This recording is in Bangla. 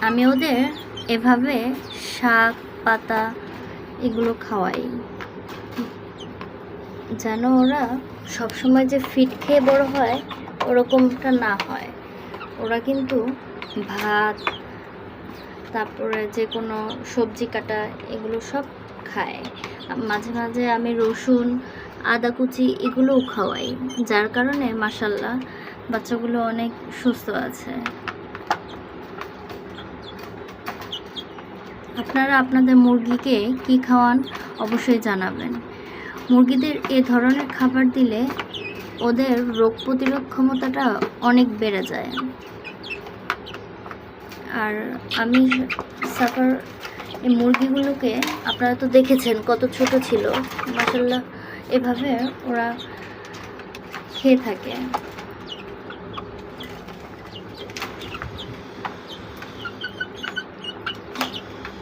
আমি ওদের এভাবে শাক, পাতা এগুলো খাওয়াই। যেন ওরা সবসময় যে ফিট খেয়ে বড় হয়, ওরকমটা না হয়। ওরা কিন্তু ভাত, তারপরে যে কোনো সবজি কাটা এগুলো সব খায়। মাঝে মাঝে আমি রসুন, আদা কুচি এগুলোও খাওয়াই, যার কারণে মাসাল্লাহ বাচ্চাগুলো অনেক সুস্থ আছে। আপনারা আপনাদের মুরগিকে কি খাওয়ান অবশ্যই জানাবেন। মুরগিদের এ ধরনের খাবার দিলে ওদের রোগ প্রতিরোধ ক্ষমতাটা অনেক বেড়ে যায়। আর আমি সাফার, এই মুরগিগুলোকে আপনারা তো দেখেছেন কত ছোট ছিল। মাসাল্লাহ এভাবে ওরা খেয়ে থাকে।